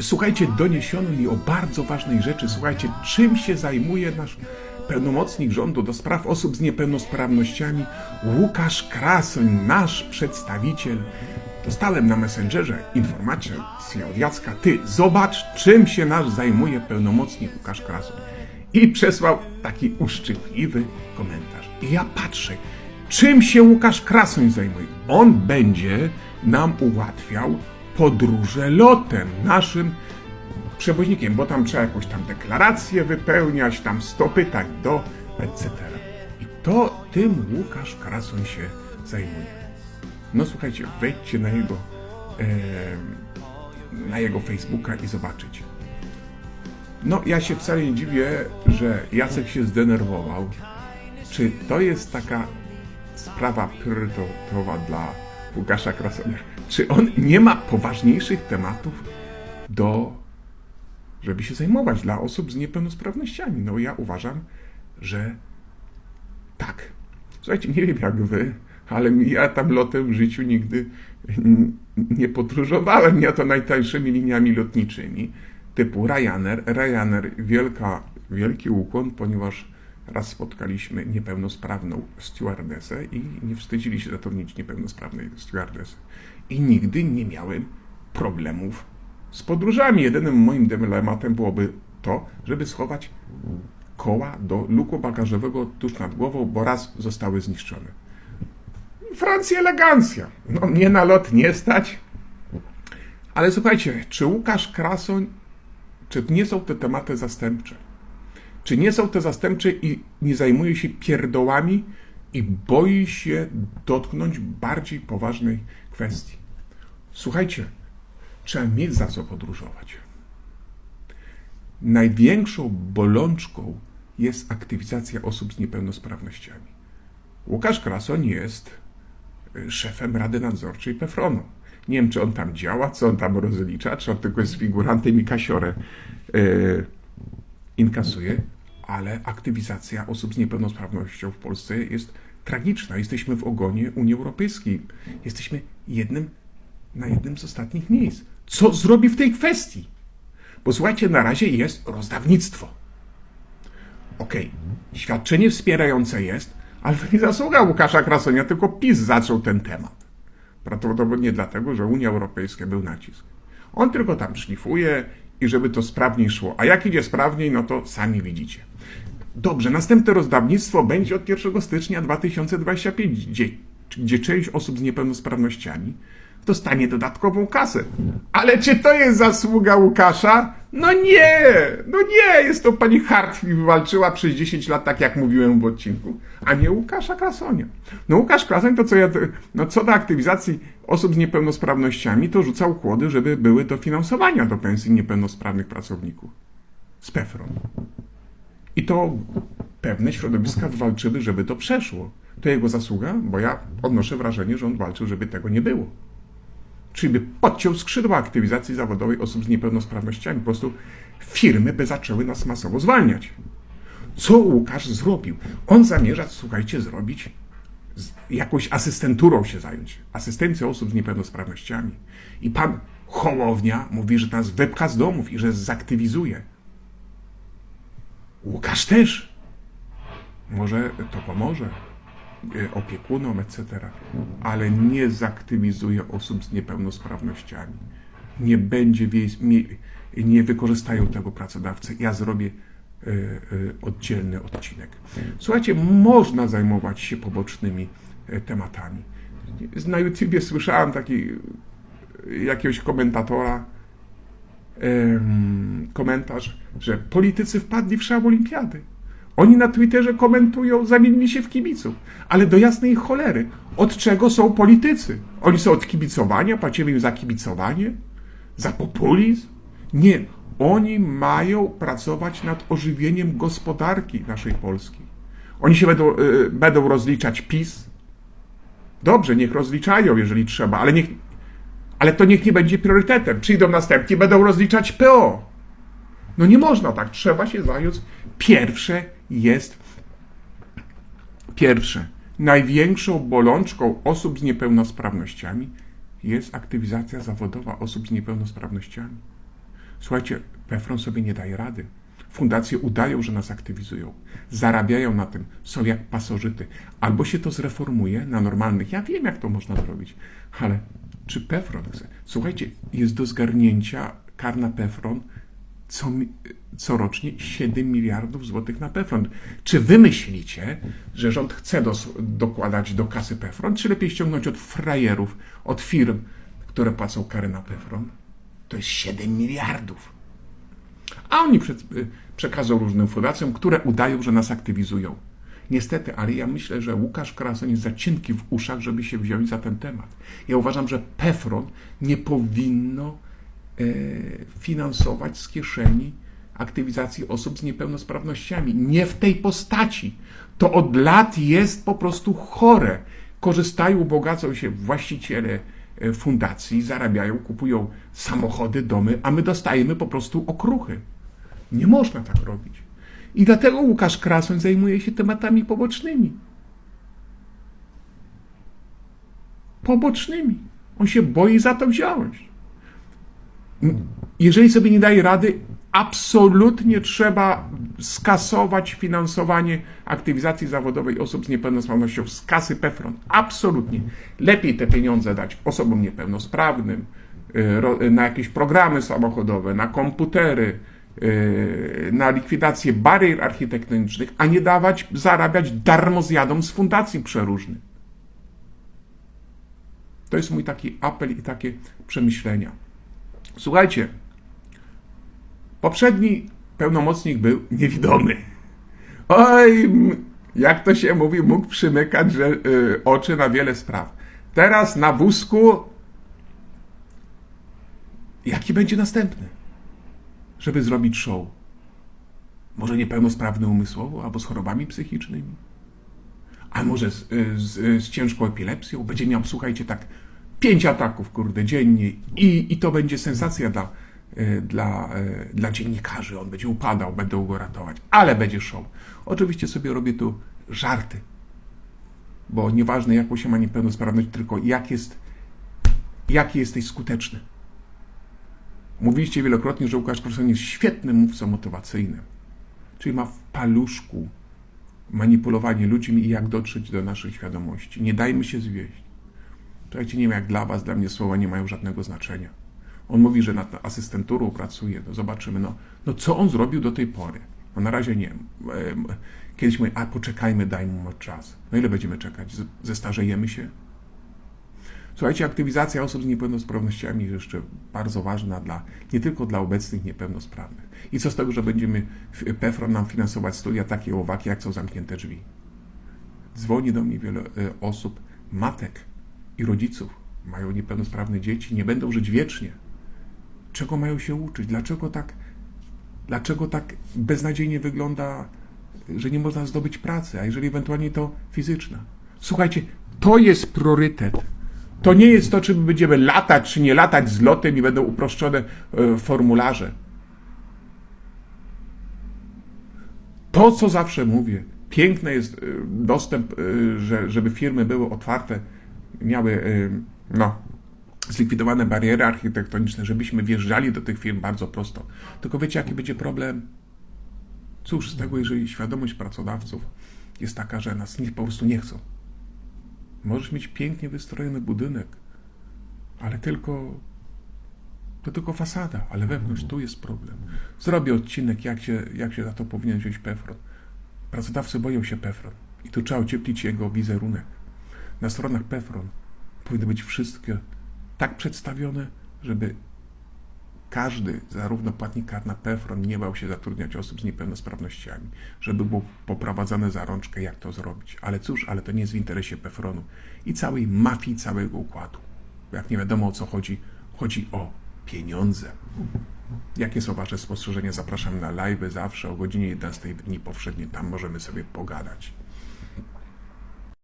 Słuchajcie, doniesiono mi o bardzo ważnej rzeczy. Słuchajcie, czym się zajmuje nasz pełnomocnik rządu do spraw osób z niepełnosprawnościami Łukasz Krasoń, nasz przedstawiciel. Dostałem na Messengerze informację od Jacka. Ty, zobacz, czym się nasz zajmuje pełnomocnik Łukasz Krasoń. I przesłał taki uszczypliwy komentarz. I ja patrzę, czym się Łukasz Krasoń zajmuje. On będzie nam ułatwiał podróże lotem naszym przewoźnikiem, bo tam trzeba jakąś tam deklarację wypełniać, tam 100 pytań do, etc. I to tym Łukasz Krasoń się zajmuje. No słuchajcie, wejdźcie na jego, em, na jego Facebooka i zobaczycie. No, ja się wcale nie dziwię, że Jacek się zdenerwował. Czy to jest taka sprawa priorytetowa dla Łukasza Krasonia? Czy on nie ma poważniejszych tematów do, żeby się zajmować dla osób z niepełnosprawnościami? No, ja uważam, że tak. Słuchajcie, nie wiem jak wy, ale ja tam lotem w życiu nigdy nie podróżowałem. Ja to najtańszymi liniami lotniczymi typu Ryanair. Ryanair wielka, wielki ukłon, ponieważ raz spotkaliśmy niepełnosprawną stewardessę i nie wstydzili się zatrudnić niepełnosprawnej stewardessy. I nigdy nie miałem problemów z podróżami. Jedynym moim dylematem byłoby to, żeby schować koła do luku bagażowego tuż nad głową, bo raz zostały zniszczone. Francja elegancja. No mnie na lot nie stać. Ale słuchajcie, czy Łukasz Krasoń, czy nie są te tematy zastępcze? Czy nie są te zastępcze i nie zajmuje się pierdołami i boi się dotknąć bardziej poważnej kwestii? Słuchajcie, trzeba mieć za co podróżować. Największą bolączką jest aktywizacja osób z niepełnosprawnościami. Łukasz Krasoń jest y, szefem Rady Nadzorczej Pefronu. Nie wiem, czy on tam działa, co on tam rozlicza, czy on tylko jest figurantem i kasiorę y, inkasuje, ale aktywizacja osób z niepełnosprawnością w Polsce jest tragiczna. Jesteśmy w ogonie Unii Europejskiej. Jesteśmy jednym na jednym z ostatnich miejsc. Co zrobi w tej kwestii? Bo słuchajcie, na razie jest rozdawnictwo. Okej, świadczenie wspierające jest, ale to nie zasługa Łukasza Krasonia, tylko PiS zaczął ten temat. Prawdopodobnie dlatego, że Unia Europejska był nacisk. On tylko tam szlifuje i żeby to sprawniej szło. A jak idzie sprawniej, no to sami widzicie. Dobrze, następne rozdawnictwo będzie od 1 stycznia 2025, gdzie, gdzie część osób z niepełnosprawnościami dostanie dodatkową kasę. Ale czy to jest zasługa Łukasza? No nie! No nie! Jest to pani Hartwig wywalczyła przez 10 lat, tak jak mówiłem w odcinku, a nie Łukasza Krasonia. No Łukasz Krasoń to co ja, no co do aktywizacji osób z niepełnosprawnościami, to rzucał kłody, żeby były dofinansowania do pensji niepełnosprawnych pracowników. Z PEFRON. I to pewne środowiska walczyły, żeby to przeszło. To jego zasługa, bo ja odnoszę wrażenie, że on walczył, żeby tego nie było. Czyli by podciął skrzydła aktywizacji zawodowej osób z niepełnosprawnościami. Po prostu firmy by zaczęły nas masowo zwalniać. Co Łukasz zrobił? On zamierza, słuchajcie, zrobić jakąś asystenturą się zająć. Asystencją osób z niepełnosprawnościami. I pan Hołownia mówi, że nas wypcha z domów i że zaktywizuje. Łukasz też. Może to pomoże opiekunom, etc. Ale nie zaktywizuje osób z niepełnosprawnościami. Nie będzie, mie- nie wykorzystają tego pracodawcy. Ja zrobię e, e, oddzielny odcinek. Słuchajcie, można zajmować się pobocznymi e, tematami. Na YouTubie słyszałem taki e, jakiegoś komentatora, komentarz, że politycy wpadli w szał olimpiady. Oni na Twitterze komentują, zamienili się w kibiców. Ale do jasnej cholery, od czego są politycy? Oni są od kibicowania, płacimy im za kibicowanie? Za populizm? Nie. Oni mają pracować nad ożywieniem gospodarki naszej Polski. Oni się będą, y, będą rozliczać PiS. Dobrze, niech rozliczają, jeżeli trzeba, ale niech, ale to niech nie będzie priorytetem. Przyjdą następni, będą rozliczać PO. No nie można tak, trzeba się zająć. Pierwsze jest, pierwsze, największą bolączką osób z niepełnosprawnościami jest aktywizacja zawodowa osób z niepełnosprawnościami. Słuchajcie, Pefron sobie nie daje rady. Fundacje udają, że nas aktywizują. Zarabiają na tym, są jak pasożyty. Albo się to zreformuje na normalnych. Ja wiem, jak to można zrobić, ale czy Pefron chce? Słuchajcie, jest do zgarnięcia kar na Pefron co, corocznie 7 miliardów złotych na Pefron. Czy wy myślicie, że rząd chce dos- dokładać do kasy Pefron, czy lepiej ściągnąć od frajerów, od firm, które płacą kary na Pefron? To jest 7 miliardów. A oni prze- przekażą różnym fundacjom, które udają, że nas aktywizują. Niestety, ale ja myślę, że Łukasz Krason jest za cienki w uszach, żeby się wziąć za ten temat. Ja uważam, że PEFRON nie powinno finansować z kieszeni aktywizacji osób z niepełnosprawnościami. Nie w tej postaci. To od lat jest po prostu chore. Korzystają, bogacą się właściciele e, fundacji, zarabiają, kupują samochody, domy, a my dostajemy po prostu okruchy. Nie można tak robić. I dlatego Łukasz Krasoń zajmuje się tematami pobocznymi. Pobocznymi. On się boi za to wziąć. Jeżeli sobie nie daje rady, absolutnie trzeba skasować finansowanie aktywizacji zawodowej osób z niepełnosprawnością z kasy PEFRON. Absolutnie. Lepiej te pieniądze dać osobom niepełnosprawnym, y, ro- na jakieś programy samochodowe, na komputery, y, na likwidację barier architektonicznych, a nie dawać, zarabiać darmozjadom z fundacji przeróżnych. To jest mój taki apel i takie przemyślenia. Słuchajcie, poprzedni pełnomocnik był niewidomy. Oj, jak to się mówi, mógł przymykać że, y, oczy na wiele spraw. Teraz na wózku. Jaki będzie następny? Żeby zrobić show? Może niepełnosprawny umysłowo albo z chorobami psychicznymi? A może z, y, z, z ciężką epilepsją? Będzie miał, słuchajcie, tak pięć ataków, kurde, dziennie i, i to będzie sensacja dla, y, dla, y, dla dziennikarzy. On będzie upadał, będą go ratować, ale będzie show. Oczywiście sobie robię tu żarty, bo nieważne jaką się ma niepełnosprawność, tylko jak jest, jaki jesteś skuteczny. Mówiliście wielokrotnie, że Łukasz Korson jest świetnym mówcą motywacyjnym, czyli ma w paluszku manipulowanie ludźmi i jak dotrzeć do naszej świadomości. Nie dajmy się zwieść. Słuchajcie, nie wiem jak dla was, dla mnie słowa nie mają żadnego znaczenia. On mówi, że nad asystenturą pracuje, no zobaczymy, no, no co on zrobił do tej pory? No na razie nie. Kiedyś mówi, a poczekajmy, dajmy mu czas. No ile będziemy czekać? Zestarzejemy się? Słuchajcie, aktywizacja osób z niepełnosprawnościami jest jeszcze bardzo ważna dla, nie tylko dla obecnych niepełnosprawnych. I co z tego, że będziemy, PEFRON nam finansować studia takie owaki, jak są zamknięte drzwi? Dzwoni do mnie wiele e, osób, matek i rodziców, mają niepełnosprawne dzieci, nie będą żyć wiecznie. Czego mają się uczyć? Dlaczego tak, dlaczego tak beznadziejnie wygląda, że nie można zdobyć pracy, a jeżeli ewentualnie to fizyczna? Słuchajcie, to jest priorytet. To nie jest to, czy my będziemy latać, czy nie latać z lotem i będą uproszczone e, formularze. To, co zawsze mówię, piękny jest y, dostęp, że, żeby firmy były otwarte, miały y, no, zlikwidowane bariery architektoniczne, żebyśmy wjeżdżali do tych firm bardzo prosto. Tylko wiecie, jaki będzie problem? Cóż z tego, jeżeli świadomość pracodawców jest taka, że nas nie, po prostu nie chcą. Możesz mieć pięknie wystrojony budynek, ale tylko to tylko fasada, ale wewnątrz tu jest problem. Zrobię odcinek, jak się, jak się za to powinien wziąć PEFRON. Pracodawcy boją się PEFRON i tu trzeba ocieplić jego wizerunek. Na stronach PEFRON powinno być wszystko tak przedstawione, żeby każdy, zarówno płatnik kar na PEFRON, nie bał się zatrudniać osób z niepełnosprawnościami, żeby było poprowadzone za rączkę, jak to zrobić. Ale cóż, ale to nie jest w interesie PEFRONu i całej mafii, całego układu. Jak nie wiadomo o co chodzi, chodzi o pieniądze. Jakie są Wasze spostrzeżenia? Zapraszam na live zawsze o godzinie 11 w dni powszednie. Tam możemy sobie pogadać.